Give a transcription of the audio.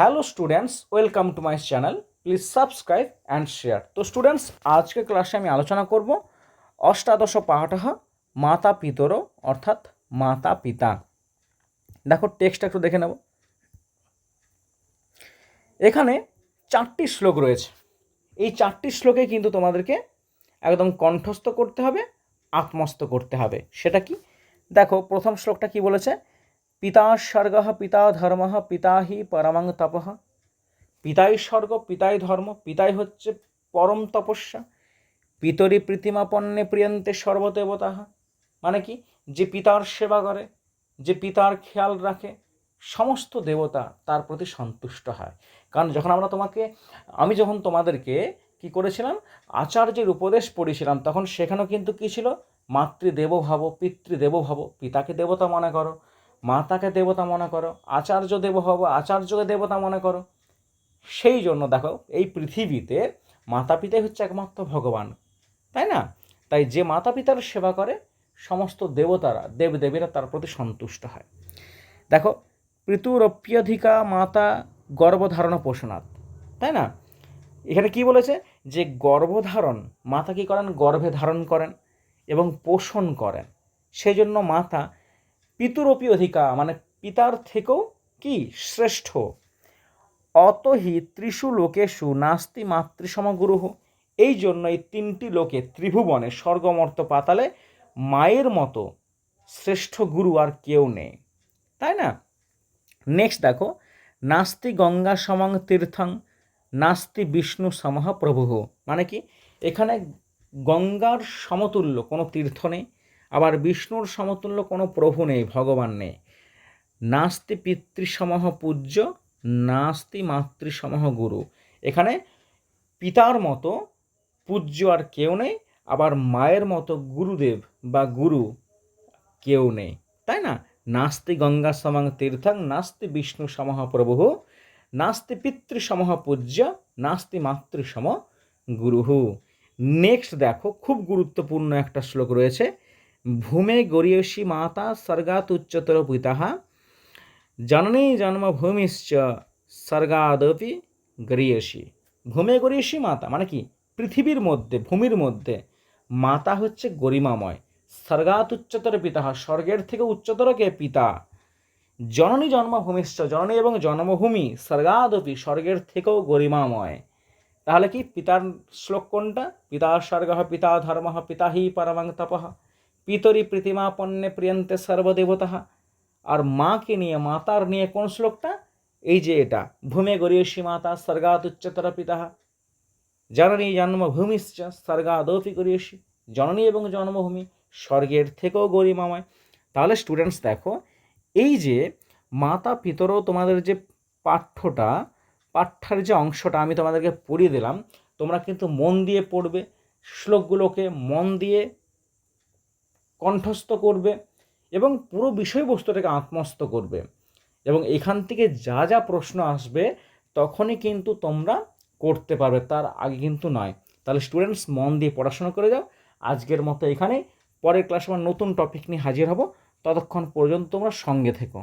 Hello students, welcome to my channel. Please subscribe and share. তো students আজকে ক্লাসে আমি আলোচনা করব অষ্টাদশ পাহাটাহ মাতা পিতর অর্থাৎ মাতা পিতা দেখো টেক্সট একটু দেখে নেব। এখানে চারটি শ্লোক রয়েছে। এই চারটি শ্লোকে কিন্তু তোমাদেরকে একদম কণ্ঠস্থ করতে হবে, আত্মস্থ করতে হবে। সেটা কি? দেখো, প্রথম শ্লোকটা কি বলেছে? পিতা স্বর্গ, পিতা ধর্ম, পিতা হি পরমাং তপঃ। পিতাই স্বর্গ, পিতাই ধর্ম, পিতাই হচ্ছে পরম তপস্যা। পিতরি প্রীতিমাপন্নে প্রিয়ন্তে সর্বদেবতা। মানে কি? যে পিতার সেবা করে, যে পিতার খেয়াল রাখে, সমস্ত দেবতা তার প্রতি সন্তুষ্ট হয়। কারণ যখন আমরা তোমাকে, আমি যখন তোমাদেরকে কি করেছিলাম? আচার্যের উপদেশ পড়েছিলাম, তখন সেখানেও কিন্তু কী ছিল? মাতৃদেব ভাব পিতৃদেব ভাব পিতাকে দেবতা মনে করো। মাতাকে দেবতা মনে করো, আচার্য দেব হব, আচার্যকে দেবতা মনে করো। সেই জন্য দেখো, এই পৃথিবীতে মাতা পিতাই হচ্ছে একমাত্র ভগবান, তাই না? তাই যে মাতা পিতার সেবা করে, সমস্ত দেবতারা, দেবদেবীরা তার প্রতি সন্তুষ্ট হয়। দেখো পৃথুরপ্যধিকা মাতা গর্ভধারণ পোষণাৎ তাই না? এখানে কি বলেছে? যে গর্ভধারণ, মাতা কি করেন? গর্ভে ধারণ করেন এবং পোষণ করেন। সেই জন্য মাতা পিতুরপি অধিকা মানে পিতার থেকেও কি শ্রেষ্ঠ? অতহি ত্রিশু লোকেশু নাস্তি মাতৃসমগুরুহ এই জন্য এই তিনটি লোকে ত্রিভুবনে স্বর্গমর্ত পাতালে মায়ের মতো শ্রেষ্ঠ গুরু আর কেউ নেই। তাই না? নেক্সট দেখো, নাস্তি গঙ্গা সমং তীর্থং, নাস্তি বিষ্ণু সমহ প্রভুহ মানে কি? এখানে গঙ্গার সমতুল্য, কোনো তীর্থ নেই। আবার বিষ্ণুর সমতুল্য কোনো প্রভু নেই, ভগবান নেই। নাস্তি পিতৃসমহ পূজ্য, নাস্তি মাতৃসমহ গুরু। এখানে পিতার মতো পূজ্য আর কেউ নেই, আবার মায়ের মতো গুরুদেব বা গুরু কেউ নেই। তাই না? নাস্তি গঙ্গা সমাং তীর্থং, নাস্তি বিষ্ণু সমহ প্রভু, নাস্তি পিতৃসমহ পূজ্য, নাস্তি মাতৃসম গুরুহু নেক্সট দেখো, খুব গুরুত্বপূর্ণ একটা শ্লোক রয়েছে। ভূমে গরিয়সী মাতা স্বর্গাত উচ্চতর পিতা জননী জন্মভূমিশ্চ স্বর্গাদপি গরিয়সী ভূমে গরিয়সী মাতা মানে কি পৃথিবীর মধ্যে ভূমির মধ্যে মাতা হচ্ছে গরিমাময় স্বর্গাত উচ্চতর পিতা স্বর্গের থেকে উচ্চতর কে পিতা জননী জন্মভূমিশ্চ জননী এবং জন্মভূমি স্বর্গাদপি স্বর্গের থেকেও গরিমাময় তাহলে কি পিতার শ্লোক কোনটা পিতা স্বর্গ পিতা ধর্ম পিতা হি পরমাং তপঃ পিতরি প্রীতিমাপন্নে প্রিয়ন্তে সর্বদেবতা। আর মাকে নিয়ে, মাতার নিয়ে কোন শ্লোকটা? এই যে এটা, ভূমে গরিয়সী মাতা স্বর্গাত উচ্চতর পিতা। জননী জন্মভূমিশ্চ স্বর্গাদপি গরিয়সী। জননী এবং জন্মভূমি স্বর্গের থেকেও গরিমাময়। তাহলে স্টুডেন্টস দেখো, এই যে মাতা পিতরও তোমাদের যে পাঠ্যটা, পাঠ্যের যে অংশটা আমি তোমাদেরকে পড়িয়ে দিলাম, তোমরা কিন্তু মন দিয়ে পড়বে। শ্লোকগুলোকে মন দিয়ে কণ্ঠস্থ করবে এবং পুরো বিষয়বস্তুটাকে আত্মস্থ করবে। এবং এখান থেকে যা যা প্রশ্ন আসবে, তখনই কিন্তু তোমরা করতে পারবে। তার আগে কিন্তু নয়। তাহলে স্টুডেন্টস মন দিয়ে পড়াশোনা করে যাও। আজকের মতো এখানে পরের ক্লাসে আমার নতুন টপিক নিয়ে হাজির হব। ততক্ষণ পর্যন্ত তোমরা সঙ্গে থেকো।